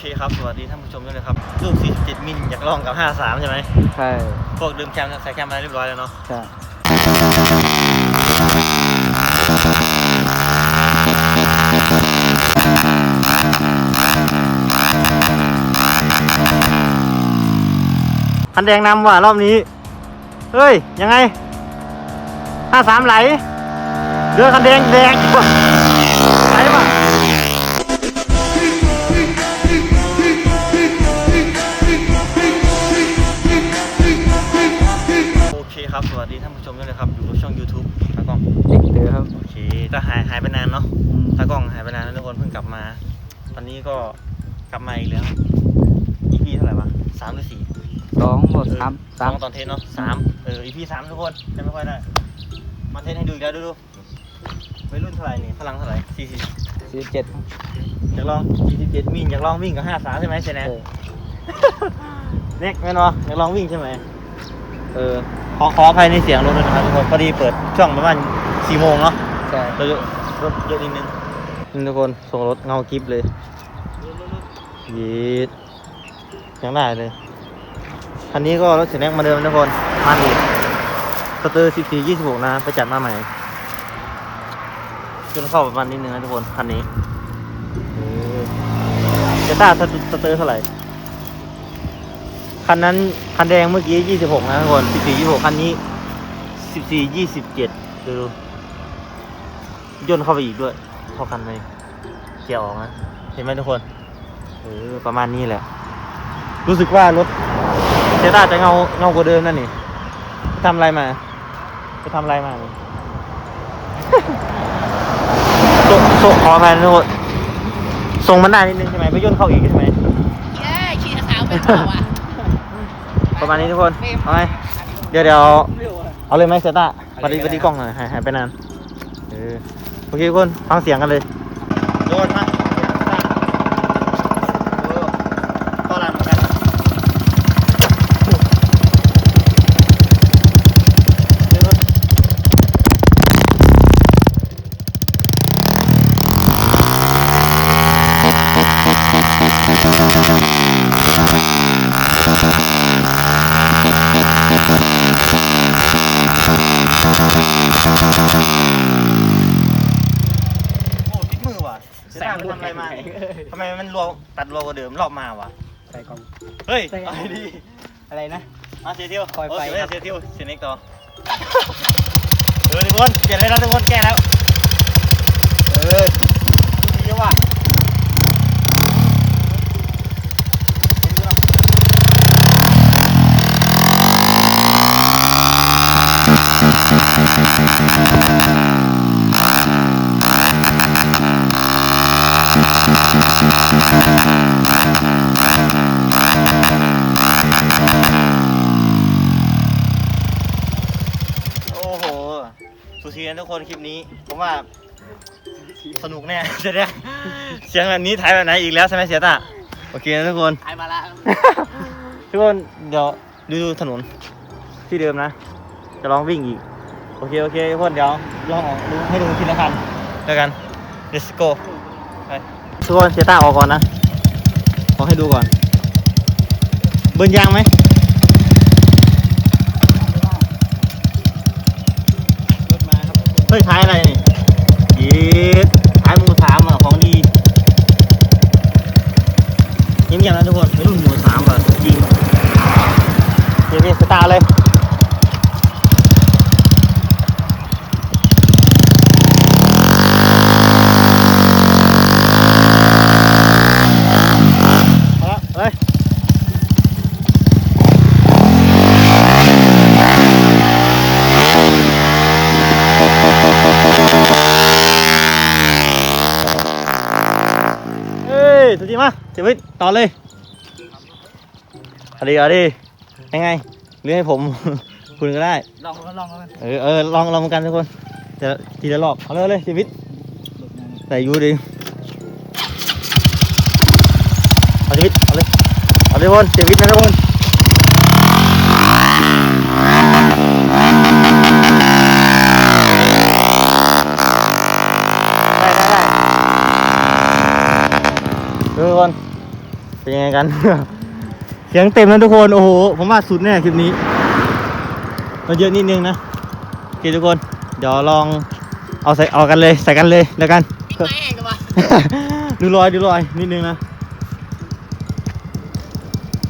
เคครับ สวัสดีท่านผู้ชมด้วยนะครับลูก 47 มิลอยากลองกับ 53 ใช่ไหมใช่ พวกลืมแคมใส่แคมมาเรียบร้อยแล้วเนาะ ใช่ คันแดงนำว่ะรอบนี้ เฮ้ย ยังไง 53 ไหลเรือคันแดงแดง ดีท่านผู้ชมด้วยนะครับอยู่กับช่อง YouTube ตากล้องเด็กเตือครับ โอเคก็หายหายไปนานเนาะอืมตากล้องหายไปนานแล้วทุกคนเพิ่งกลับมา ตอนนี้ก็กลับมาอีกแล้ว EP เท่าไหร่วะสามหรือสี่สองหมดสามสสาอมงตอนเทสเนาะสามเออ EP สามทุกคนจำไม่ค่อยได้ มาเทสให้ดูอีกแล้วดูดูวัยรุ่นเท่าไหร่นี่พลังเท่าไหร่สี่สิบสี่เจ็ดอยากลองสี่สิบเจ็ดมิลอยากลองวิ่งกับห้าสามใช่ไหมเซนแนเออเน็กแม่นวะอยากลองวิ่งใช่ไหม เออขอขออภัยในเสียงรถด้วยนะครับทุกคนพอดีเปิดช่องประมาณสี่โมงเนาะใช่รถเยอะรถเยอะนิดนึงนี่ทุกคนส่งรถเงากิฟเลยยีดยังได้เลยคันนี้ก็รถเสียแน็กมาเดิมนะทุกคนมันอีกสเตอร์14 26นะไปจัดมาใหม่จนเข้าประมาณนิดนึงนะทุกคนคันนี้เออเจต้าสเตอร์เท่าไหร่ คันนั้นคันแดงเมื่อกี้26นะทุกคน14 26คันนี้14 27ดูดูย่นเข้าไปอีกด้วยเข้ากันเลยเกี่ยวออกนะเห็นไหมทุกคนเออประมาณนี้แหละ รู้สึกว่ารถเซต้าจะเงาเงากว่าเดิมนั่นนี่ไปทำอะไรมาไปทำอะไรมาโซโซขออภัยนทุกคนส่งมันได้นิดนึงใช่ไหมไปย่นเข้าอีกใช่ไหมเย้ขี่ขาวไปเปล่าอะ ประมาณนี้ทุกคนเอาไหมเดี๋ยวเดี๋ยวเอาเลยไหมเซต้าปฏิปฏิกล้องหน่อยหายหายไปนานเออโอเคทุกคนฟังเสียงกันเลยโดนมาก็รันเหมือนกันนะเดี๋ยวก่อนโอ้ติดมือว่ะเซต้าไปทำอะไรมาทำไมมันรัว ตัดรัวกว่าเดิมรอบมาว่ะ ใส่กล่อง เฮ้ย ใส่เอาดีอะไรนะ มาเสียเที่ยวคอยไฟโเสียครับเสียเที่ยวเสียเน็กต่อ เออทุกคนเปลี่ยนได้แล้วทุกคนแก้แล้ว เออดีว่ะโอ้โหสุดทีนะทุก คนคลิปนี้ ผมว่าสนุกแน่จะได้เสียงแบบนี้ถ่ายแบบไหนอีกแล้วใช่ไหมเสียตาโอเคนะทุกคน ถ่ายมาแล้วทุกคนเดี๋ยวดูถนนที่เดิมนะ จะลองวิ่งอีก โอเค โอเคทุกคนเดี๋ยวลองออกดูให้ดูทีละคันแล้วกัน let's go ไปทุกคนเสียตาออกก่อนนะขอให้ดูก่อน เบิร์นยางไหม เฮ้ยท้ายอะไรนี่ยีดท้ายหมูสามอะของดีเงียบๆนะทุกคนไม่รุ่นหมูสามอะจริงเดี๋ยวพี่สตาร์เลย จริงมาเสียวิทย์ต่อเลยเอาดีเอาดียังไงหรือให้ผม คุณก็ได้ ลองก็ลองแล้วกันเออเออลองลองกันทุกคนจะทีละรอบเอาเลยเอาเลยชีวิตใส่ยูดิเอาชีวิตเอาเลยเอาเลยทุกคนชีวิตนะทุกคนได้ได้ได้ทุกคน เป็นยังไงกัน เสียงเต็มนะทุกคน โอ้โห ผมว่าสุดแน่คลิปนี้มันเยอะนิดนึงนะโอเคทุกคน เดี๋ยวลองเอาใส่เอากันเลยใส่กันเลยแล้วกันปิดไม้แห้งกันวะดูรอยดูรอยนิดนึงนะ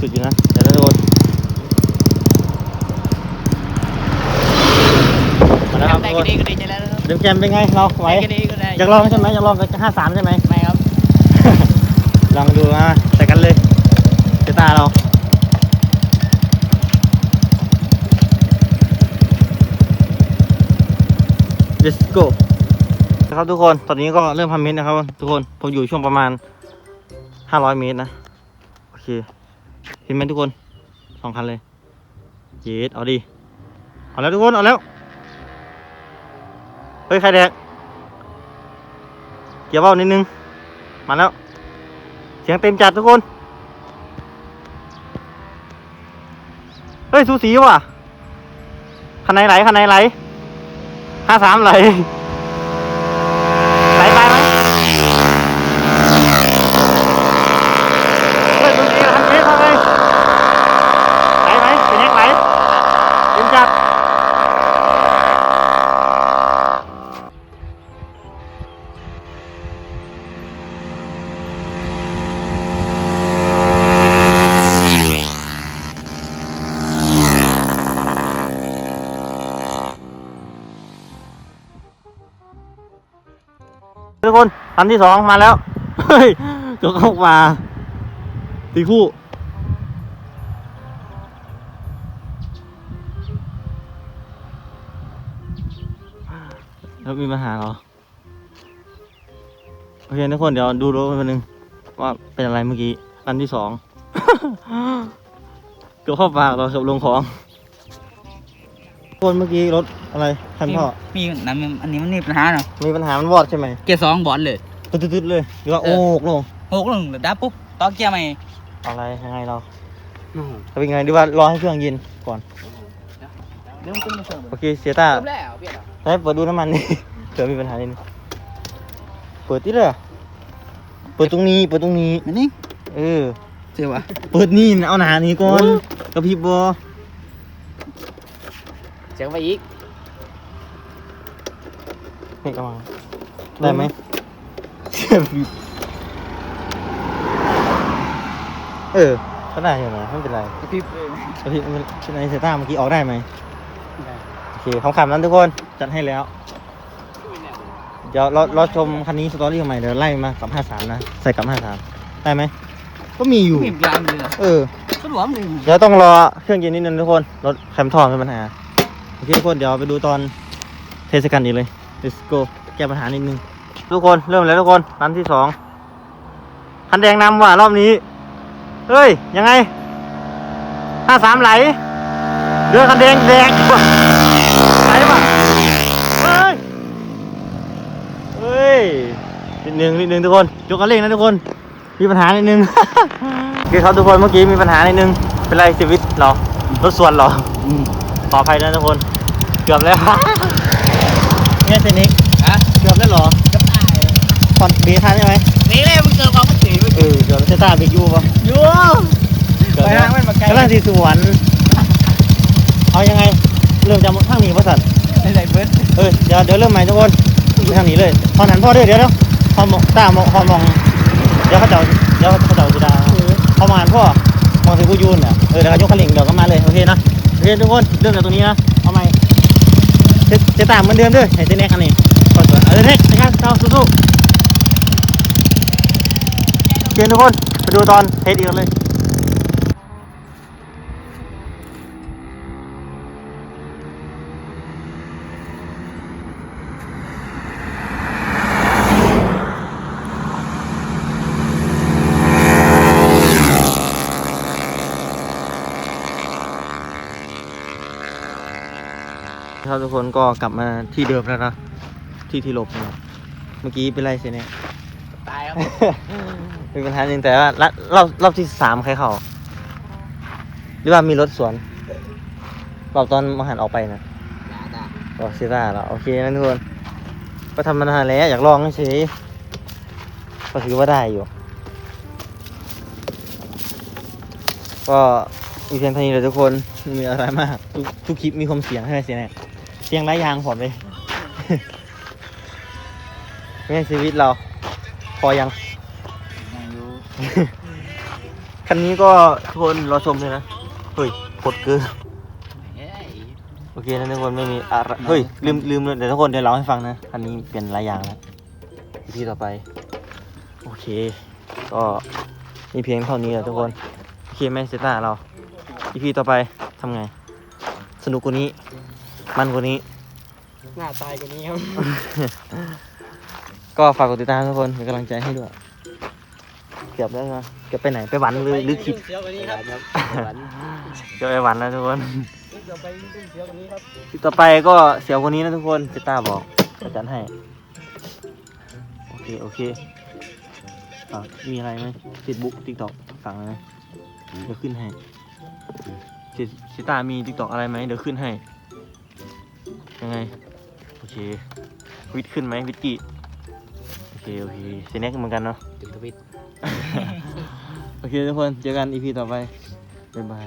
สุดอยู่นะเดี๋ยวนะทุกคนมาแล้วครับได้ทุกคนก็ดีก็ดีใจแล้วนะครับเดี๋ยวแกมเป็นไงเราไหวได้ก็ดีก็ได้อยากลองใช่ไหมอยากลองกับห้าสามใช่ไหมไม่ครับ ลองดูมาใส่กันเลยเจ ตาเรา let's go นะครับทุกคน ตอนนี้ก็เริ่มพันเมตรนะครับ ทุกคน ผมอยู่ช่วงประมาณ500เมตรนะ โอเค เห็นไหมทุกคนสองคันเลย เย็ดเอาดิเอาแล้วทุกคน เอาแล้ว เฮ้ย ใครแดก เกี่ยวเบ้านิดนึง มาแล้ว เสียงเต็มจัดทุกคน ฮ้ยสูสีว่ะคันไหนไหลคันไหนไหลห้าสามไหลไหล คันที่สองมาแล้ว เฮ้ยตัวเข้ามาตีคู่ แล้วมีปัญหาเหรอ โอเคทุกคนเดี๋ยวดูรถกันนึงว่าเป็นอะไรเมื่อกี้คันที่สอง เกือบเข้าปากเราเกือบลงของ นเมื่อกี้รถอะไรคันพ่อมีน้ำอันนี้มันมีปัญหาเนาะมีปัญหามันวอดใช่ไหมเกียร์สองบอลเลยตึ๊ดๆๆเลยหรือว่าเอโอ้อกลงหกลงหรือดับปุ๊บต่อเกียร์ใหม่อะไรยังไงเราจะเป็นไงดีว่ารอให้เครื่องเย็นก่อนเรื่องตึ้งมาเสริมโอเคเสียต้าจบแล้วเปลี่ยนเหรอให้เปิดดูน้ำมันนี่เผื่อมีปัญหานิดนึงเปิดที่เลยอะเปิดตรงนี้เปิดตรงนี้อันนี้เออเจ๋วะเปิดนี่นะเอาหนานี้ก่อนกระพริบบอ เสียงไปอีก นี่กำลังได้ไหมเสียบีบเออก็ได้อยู่นะไม่เป็นไรพี่กระพริบมันเป็นไอเซต้าเมื่อกี้ออกได้ไหมโอเคคำคำนั้นทุกคนจัดให้แล้ว เดี๋ยวเราเราชมคันนี้สตอรี่ใหม่เดี๋ยวไล่มากับห้าสามนะใส่กับห้าสามได้ไหมก็มีอยู่มียามเลยเออก็หลวมเลยเดี๋ยวต้องรอเครื่องเย็นนิดนึงทุกคนรถแคมทอมีปัญหาโอ เคทุกคนเดี๋ยวไปดูตอนเทสกันอีกเลย let's go แก้ปัญหานิดนึง ทุกคนเริ่มแล้วทุกคนรันที่สองคันแดงนำว่ะรอบนี้ เฮ้ย ยังไงห้าสามไหลเรือคันแดงแดงไหลป่ะเฮ้ย เฮ้ย นิดนึงนิดนึงทุกคนยกกันเร่งนะทุกคน มีปัญหานิดนึงโอเคครับทุกคนเมื่อกี้มีปัญหานิดนึง เป็นไรชีวิตเหรอรถส่วนเหรอขออภัยนะทุกคน เกือบแล้วเนี่ยเซนิกฮะเกือบแล้วเหรอกับตายคอนเบรทันใช่ไหมนี่เลยมันเกินความมันถือเออเกือบเซต้าเบรกยูป่ะยูเกือบไปแล้วทางมันมาไกลกำลังสีสวนเอายังไงเริ่มจากทางนี้ป่ะสัตว์ใส่เบิร์ดเออเดี๋ยวเดี๋ยวเริ่มใหม่ทุกคนไปทางนี้เลยพอหันพ่อเด้อเดี๋ยวเดี๋ยวพอมองตามองพอมองเดี๋ยวเขาเจ้าเดี๋ยวเขาเจ้าจะด่าพอมาหันพ่อมองถึงกูยูนเนี่ยเออเดี๋ยวเขายกขันเหลิงเดี๋ยวก็มาเลยโอเคนะโอเคทุกคนเริ่มจากตรงนี้นะเอาใหม่เจะจะตามเหมือนเดิมด้วยให้เจ๊แน็กอันนี้ก่อนสวเออเน็กนะครับเราสู้ๆโอเคทุกคนไปดูตอนเทสอีกเลย ครับทุกคนก็กลับมาที่เดิมแล้วนะ ที่ที่หลบเนี่ยเมื่อกี้เป็นไรเสียเนี่ยตายครับมีปัญหาหนึ่งแต่ว่ารรอบรอบที่สามใครเข้าหรือว่ามีรถสวนรอบตอนมหันออกไปนะก็เซต้าแล้วโอเคนะทุกคนก็ทำมานานแล้วอยากลองเฉยก็ถือว่าได้อยู่ ก็มีเพียงเท่านี้เลยทุกคนไม่มีอะไรมากทุกทุกคลิปมีความเสียงให้เสียงเนี่ย เสียงไร้ยางผมเลย ไม่ใช่ชีวิตเรา พอยัง คันนี้ก็ทุกคนรอชมเลยนะ เฮ้ยกดเกลือโอเคนะทุกคนไม่มีอะไรเฮ้ยลืมลืมเลยเดี๋ยวทุกคนเดี๋ยวเล่าให้ฟังนะคันนี้เปลี่ยนหลายอย่างแล้วที่ต่อไป โอเค ก็มีเพียงเท่านี้แหละทุกคนโอเคไหมเซต้าเราอีพีต่อไปทำไง สนุกกว่านี้ มันกว่านี้ หน้าตายกว่านี้ครับ ก็ฝากกดติดตามทุกคนเป็นกำลังใจให้ด้วย เกือบแล้วนะเกือบไปไหนไปหวันหรือหรือคิดเสียวกว่านี้ครับครับหวานเกือบไปหวันแล้วทุกคนเดี๋ยวไปเสียวกว่านี้ครับคลิปต่อไปก็เสียวกว่านี้นะทุกคนเจต้าบอกอาจารย์ให้โอเคโอเคอะมีอะไรไหมเฟซบุ๊กทิกตอกสั่งอะไรไหมเดี๋ยวขึ้นให้เจเจต้ามีทิกตอกอะไรไหมเดี๋ยวขึ้นให้ ยังไง โอเค วิทย์ขึ้นไหมวิทกี้ โอเค โอเคเซเน็กเหมือนกันเนาะถึงทวิต โอเคทุกคน เจอกันอีพีต่อไป บ๊ายบาย